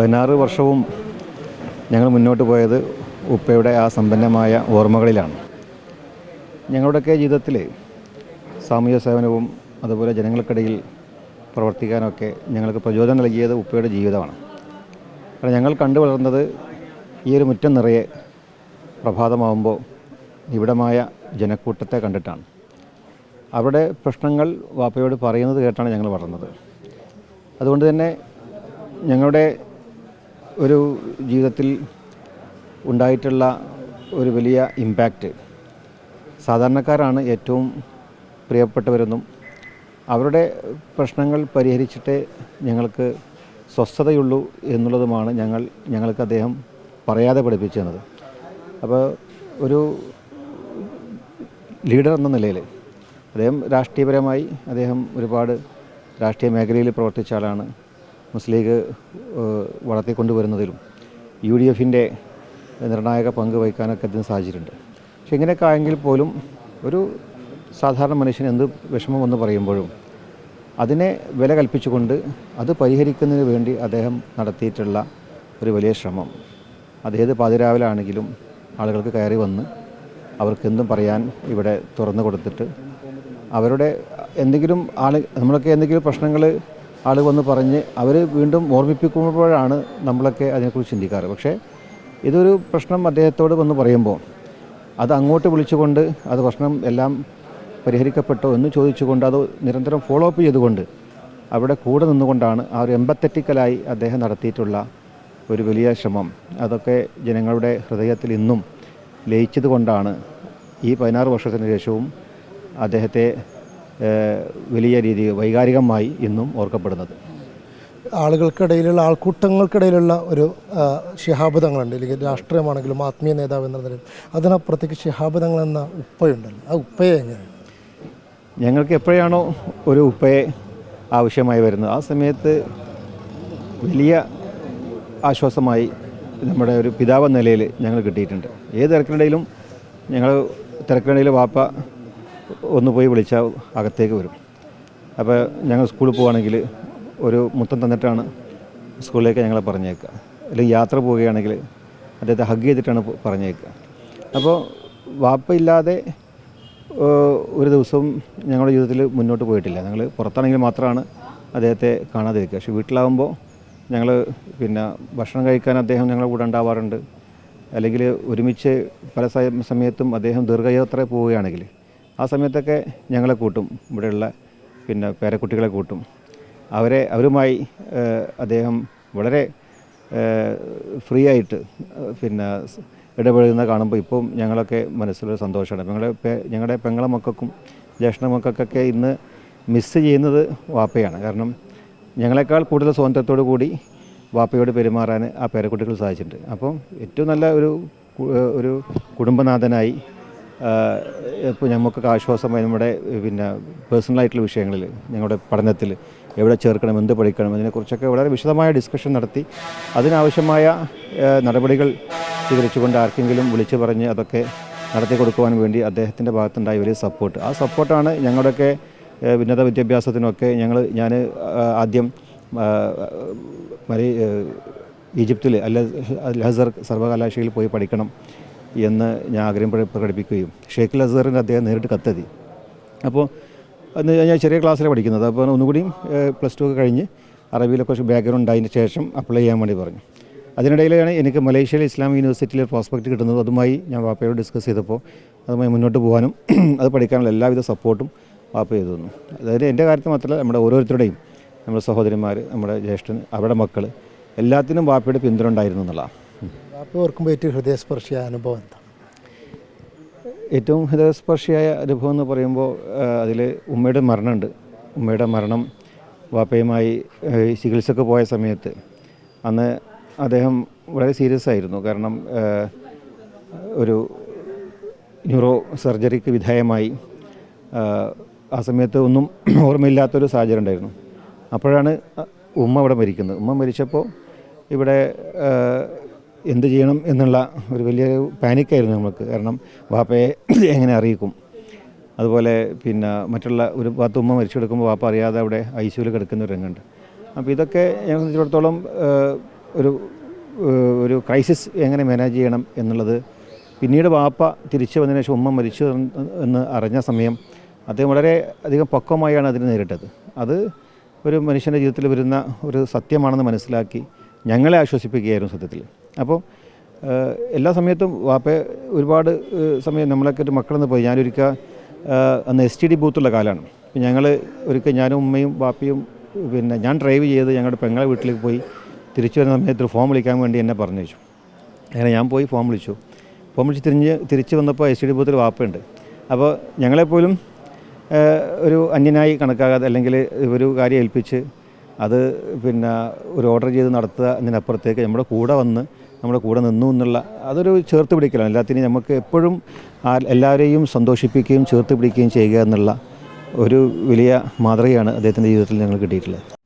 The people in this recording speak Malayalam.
പതിനാറ് വർഷവും ഞങ്ങൾ മുന്നോട്ട് പോയത് ഉപ്പയുടെ ആ സമ്പന്നമായ ഓർമ്മകളിലാണ്. ഞങ്ങളുടെയൊക്കെ ജീവിതത്തിൽ സാമൂഹ്യ സേവനവും അതുപോലെ ജനങ്ങൾക്കിടയിൽ പ്രവർത്തിക്കാനൊക്കെ ഞങ്ങൾക്ക് പ്രചോദനം നൽകിയത് ഉപ്പയുടെ ജീവിതമാണ്. കാരണം ഞങ്ങൾ കണ്ടു വളർന്നത് ഈ ഒരു മുറ്റം നിറയെ പ്രഭാതമാകുമ്പോൾ നിബിഡമായ ജനക്കൂട്ടത്തെ കണ്ടിട്ടാണ്. അവരുടെ പ്രശ്നങ്ങൾ വാപ്പയോട് പറയുന്നത് കേട്ടാണ് ഞങ്ങൾ വളർന്നത്. അതുകൊണ്ട് തന്നെ ഞങ്ങളുടെ ഒരു ജീവിതത്തിൽ ഉണ്ടായിട്ടുള്ള ഒരു വലിയ ഇമ്പാക്റ്റ് സാധാരണക്കാരാണ് ഏറ്റവും പ്രിയപ്പെട്ടവരെന്നും അവരുടെ പ്രശ്നങ്ങൾ പരിഹരിച്ചിട്ടേ ഞങ്ങൾക്ക് സ്വസ്ഥതയുള്ളൂ എന്നുള്ളതുമാണ് ഞങ്ങൾ ഞങ്ങൾക്ക് അദ്ദേഹം പറയാതെ പഠിപ്പിച്ചു തന്നത് അപ്പോൾ ഒരു ലീഡർ എന്ന നിലയിൽ അദ്ദേഹം രാഷ്ട്രീയപരമായി അദ്ദേഹം ഒരുപാട് രാഷ്ട്രീയ മേഖലയിൽ പ്രവർത്തിച്ച ആളാണ്. മുസ്ലിം ലീഗ് വളർത്തിക്കൊണ്ടുവരുന്നതിലും യു ഡി എഫിന്റെ നിർണായക പങ്ക് വഹിക്കാനൊക്കെ അതിന് സാഹചര്യമുണ്ട് പക്ഷെ ഇങ്ങനെയൊക്കെ ആയെങ്കിൽ പോലും ഒരു സാധാരണ മനുഷ്യന് എന്ത് വിഷമം എന്ന് പറയുമ്പോഴും അതിനെ വില കൽപ്പിച്ചുകൊണ്ട് അത് പരിഹരിക്കുന്നതിന് വേണ്ടി അദ്ദേഹം നടത്തിയിട്ടുള്ള ഒരു വലിയ ശ്രമം. അതേത് പാതിരാവിലാണെങ്കിലും ആളുകൾക്ക് കയറി വന്ന് അവർക്ക് അവർക്കെന്തും പറയാൻ ഇവിടെ തുറന്നു കൊടുത്തിട്ട് അവരുടെ എന്തെങ്കിലും ആൾ നമ്മളൊക്കെ എന്തെങ്കിലും പ്രശ്നങ്ങൾ ആൾ വന്ന് പറഞ്ഞ് അവർ വീണ്ടും ഓർമ്മിപ്പിക്കുമ്പോഴാണ് നമ്മളൊക്കെ അതിനെക്കുറിച്ച് ചിന്തിക്കാറ്. പക്ഷേ ഇതൊരു പ്രശ്നം അദ്ദേഹത്തോട് വന്ന് പറയുമ്പോൾ അത് അങ്ങോട്ട് വിളിച്ചുകൊണ്ട് അത് പ്രശ്നം എല്ലാം പരിഹരിക്കപ്പെട്ടോ എന്ന് ചോദിച്ചുകൊണ്ട് അത് നിരന്തരം ഫോളോ അപ്പ് ചെയ്തുകൊണ്ട് അവിടെ കൂടെ നിന്നുകൊണ്ടാണ് ആ ഒരു എമ്പത്തറ്റിക്കലായി അദ്ദേഹം നടത്തിയിട്ടുള്ള ഒരു വലിയ ശ്രമം. അതൊക്കെ ജനങ്ങളുടെ ഹൃദയത്തിൽ ഇന്നും ലയിച്ചത് കൊണ്ടാണ് ഈ പതിനാറ് വർഷത്തിന് ശേഷവും അദ്ദേഹത്തെ വലിയ രീതി വൈകാരികമായി ഇന്നും ഓർക്കപ്പെടുന്നത്. ആളുകൾക്കിടയിലുള്ള ആൾക്കൂട്ടങ്ങൾക്കിടയിലുള്ള ഒരു ആ, ശിഹാബ് അല്ലെങ്കിൽ രാഷ്ട്രീയമാണെങ്കിലും ആത്മീയ നേതാവ് എന്ന നിലയിൽ. അതിനപ്പുറത്തേക്ക് ശിഹാബുതങ്ങൾ എന്ന ഉപ്പയുണ്ടല്ലോ. ആ ഉപ്പയെ എങ്ങനെയാണ് ഞങ്ങൾക്ക് എപ്പോഴാണോ ഒരു ഉപ്പയെ ആവശ്യമായി വരുന്നത്. ആ സമയത്ത് വലിയ ആശ്വാസമായി നമ്മുടെ ഒരു പിതാവ് നിലയിൽ ഞങ്ങൾ കിട്ടിയിട്ടുണ്ട്. ഏത് തിരക്കിനിടയിലും ഞങ്ങൾ തിരക്കിനിടയിൽ വാപ്പ ഒന്ന് പോയി വിളിച്ചാൽ അകത്തേക്ക് വരും. അപ്പോൾ ഞങ്ങൾ സ്കൂളിൽ പോവുകയാണെങ്കിൽ ഒരു മുത്തം തന്നിട്ടാണ് സ്കൂളിലേക്ക് ഞങ്ങളെ പറഞ്ഞേക്കുക. അല്ലെങ്കിൽ യാത്ര പോവുകയാണെങ്കിൽ അദ്ദേഹത്തെ ഹഗ് ചെയ്തിട്ടാണ് പറഞ്ഞേക്കുക. അപ്പോൾ വാപ്പയില്ലാതെ ഒരു ദിവസവും ഞങ്ങളുടെ ജീവിതത്തിൽ മുന്നോട്ട് പോയിട്ടില്ല. ഞങ്ങൾ പുറത്താണെങ്കിൽ മാത്രമാണ് അദ്ദേഹത്തെ കാണാതിരിക്കുക. പക്ഷേ വീട്ടിലാവുമ്പോൾ ഞങ്ങൾ പിന്നെ ഭക്ഷണം കഴിക്കാൻ അദ്ദേഹം ഞങ്ങളുടെ കൂടെ ഉണ്ടാവാറുണ്ട്. അല്ലെങ്കിൽ ഒരുമിച്ച് പല സമയത്തും അദ്ദേഹം ദീർഘയാത്ര പോവുകയാണെങ്കിൽ ആ സമയത്തൊക്കെ ഞങ്ങളെ കൂട്ടും. ഇവിടെയുള്ള പിന്നെ പേരക്കുട്ടികളെ കൂട്ടും. അവരെ അവരുമായി അദ്ദേഹം വളരെ ഫ്രീ ആയിട്ട് പിന്നെ ഇടപെടുന്ന കാണുമ്പോൾ ഇപ്പം ഞങ്ങളൊക്കെ മനസ്സിലൊരു സന്തോഷമാണ്. ഞങ്ങളുടെ ഞങ്ങളുടെ പെങ്ങളെ മക്കൾക്കും ജ്യേഷ്ഠ മക്കൾക്കൊക്കെ ഇന്ന് മിസ്സ് ചെയ്യുന്നത് വാപ്പയാണ്. കാരണം ഞങ്ങളെക്കാൾ കൂടുതൽ സ്വാതന്ത്ര്യത്തോടു കൂടി വാപ്പയോട് പെരുമാറാൻ ആ പേരക്കുട്ടികൾ സാധിച്ചിട്ടുണ്ട്. അപ്പം ഏറ്റവും നല്ല ഒരു ഒരു കുടുംബനാഥനായി ഇപ്പോൾ ഞങ്ങൾക്ക് ആശ്വാസമായി നമ്മുടെ പിന്നെ പേഴ്സണലായിട്ടുള്ള വിഷയങ്ങളിൽ ഞങ്ങളുടെ പഠനത്തിൽ എവിടെ ചേർക്കണം എന്ത് പഠിക്കണം അതിനെക്കുറിച്ചൊക്കെ വളരെ വിശദമായ ഡിസ്കഷൻ നടത്തി അതിനാവശ്യമായ നടപടികൾ സ്വീകരിച്ചുകൊണ്ട് ആർക്കെങ്കിലും വിളിച്ചു പറഞ്ഞ് അതൊക്കെ നടത്തി കൊടുക്കുവാൻ വേണ്ടി അദ്ദേഹത്തിന്റെ ഭാഗത്തുണ്ടായ വലിയ സപ്പോർട്ട് ആ സപ്പോർട്ടാണ് ഞങ്ങളുടെയൊക്കെ ഉന്നത വിദ്യാഭ്യാസത്തിനൊക്കെ ഞങ്ങൾ ഞാൻ ആദ്യം ഈജിപ്തിൽ അല്ല ലഹസർ സർവകലാശാലയിൽ പോയി പഠിക്കണം. എന്ന് ഞാൻ ആഗ്രഹം പ്ര- പ്രകടിപ്പിക്കുകയും. ഷെയ്ഖ് അസറിന് അദ്ദേഹം നേരിട്ട് കത്തെത്തി അപ്പോൾ അന്ന് ഞാൻ ചെറിയ ക്ലാസ്സിലാണ് പഠിക്കുന്നത്. അപ്പോൾ ഒന്നുകൂടിയും പ്ലസ് ടു ഒക്കെ കഴിഞ്ഞ് അറബിയിലെ കുറച്ച് ബാക്ക്ഗ്രൗണ്ട് ഉണ്ടായതിന് ശേഷം അപ്ലൈ ചെയ്യാൻ വേണ്ടി പറഞ്ഞു. അതിനിടയിലാണ് എനിക്ക് മലേഷ്യയിലെ ഇസ്ലാമിക് യൂണിവേഴ്സിറ്റിയിൽ പ്രോസ്പെക്റ്റ് കിട്ടുന്നത്. അതുമായി ഞാൻ വാപ്പയോട് ഡിസ്കസ് ചെയ്തപ്പോൾ അതുമായി മുന്നോട്ട് പോകാനും അത് പഠിക്കാനുള്ള എല്ലാവിധ സപ്പോർട്ടും വാപ്പ ചെയ്തു തന്നു. അതായത് എന്റെ കാര്യത്തിൽ മാത്രമല്ല നമ്മുടെ ഓരോരുത്തരുടെയും നമ്മുടെ സഹോദരിമാർ നമ്മുടെ ജ്യേഷ്ഠൻ അവരുടെ മക്കൾ എല്ലാത്തിനും വാപ്പയുടെ പിന്തുണ ഉണ്ടായിരുന്നു എന്നുള്ളതാണ്. ഓർക്കുമ്പോൾ ഏറ്റവും ഹൃദയസ്പർശിയായ അനുഭവം എന്താണ് ഏറ്റവും ഹൃദയസ്പർശിയായ അനുഭവം എന്ന് പറയുമ്പോൾ അതിൽ ഉമ്മയുടെ മരണമുണ്ട്. ഉമ്മയുടെ മരണം വാപ്പയുമായി ചികിത്സക്ക് പോയ സമയത്ത്. അന്ന് അദ്ദേഹം വളരെ സീരിയസ് ആയിരുന്നു. കാരണം ഒരു ന്യൂറോ സർജറിക്ക് വിധേയമായി. ആ സമയത്ത് ഒന്നും ഓർമ്മയില്ലാത്തൊരു സാഹചര്യം ഉണ്ടായിരുന്നു. അപ്പോഴാണ് ഉമ്മ ഇവിടെ മരിക്കുന്നത്. ഉമ്മ മരിച്ചപ്പോൾ ഇവിടെ എന്ത് ചെയ്യണം എന്നുള്ള ഒരു വലിയ പാനിക്കായിരുന്നു നമുക്ക് കാരണം വാപ്പയെ എങ്ങനെ അറിയിക്കും. അതുപോലെ പിന്നെ മറ്റുള്ള ഒരു പത്തുമ്മ ഉമ്മ മരിച്ചു വാപ്പ അറിയാതെ അവിടെ ഐ സിയുവിൽ കിടക്കുന്ന ഒരു രംഗമുണ്ട്. അപ്പോൾ ഇതൊക്കെ ഞങ്ങളെ സംബന്ധിച്ചിടത്തോളം ഒരു ഒരു ക്രൈസിസ് എങ്ങനെ മാനേജ് ചെയ്യണം എന്നുള്ളത് പിന്നീട് വാപ്പ തിരിച്ചു വന്നതിന് ശേഷം ഉമ്മ മരിച്ചു എന്ന് അറിഞ്ഞ സമയം അദ്ദേഹം വളരെ അധികം പക്വമായാണ് അതിനെ നേരിട്ടത്. അത് ഒരു മനുഷ്യന്റെ ജീവിതത്തിൽ വരുന്ന ഒരു സത്യമാണെന്ന് മനസ്സിലാക്കി ഞങ്ങളെ ആശ്വസിപ്പിക്കുകയായിരുന്നു സത്യത്തിൽ. അപ്പോൾ എല്ലാ സമയത്തും വാപ്പയെ ഒരുപാട് സമയം നമ്മളൊക്കെ ഒരു മക്കളെന്ന് പോയി. ഞാനൊരിക്കൽ അന്ന് എസ് ടി ഡി ബൂത്തുള്ള കാലമാണ് ഞങ്ങൾ ഒരിക്കൽ ഞാനും ഉമ്മയും വാപ്പയും പിന്നെ ഞാൻ ഡ്രൈവ് ചെയ്ത് ഞങ്ങളുടെ പെങ്ങളെ വീട്ടിലേക്ക് പോയി തിരിച്ചു വരുന്ന സമയത്ത് ഒരു ഫോം വിളിക്കാൻ വേണ്ടി എന്നെ പറഞ്ഞു വെച്ചു അങ്ങനെ ഞാൻ പോയി ഫോം വിളിച്ചു. ഫോം വിളിച്ച് തിരിഞ്ഞ് തിരിച്ച് വന്നപ്പോൾ എസ് ഡി ബൂത്തിൽ വാപ്പയുണ്ട്. അപ്പോൾ ഞങ്ങളെപ്പോലും ഒരു അന്യനായി കണക്കാകാതെ അല്ലെങ്കിൽ ഒരു കാര്യം ഏൽപ്പിച്ച് അത് പിന്നെ ഒരു ഓർഡർ ചെയ്ത് നടത്തുക എന്നതിനപ്പുറത്തേക്ക് നമ്മുടെ കൂടെ വന്ന് നമ്മുടെ കൂടെ നിന്നു എന്നുള്ള അതൊരു ചേർത്ത് പിടിക്കലാണ്. എല്ലാത്തിനും നമുക്ക് എപ്പോഴും എല്ലാവരെയും സന്തോഷിപ്പിക്കുകയും ചേർത്ത് പിടിക്കുകയും ചെയ്യുക എന്നുള്ള ഒരു വലിയ മാതൃകയാണ് അദ്ദേഹത്തിന്റെ ജീവിതത്തിൽ ഞങ്ങൾ കിട്ടിയിട്ടുള്ളത്.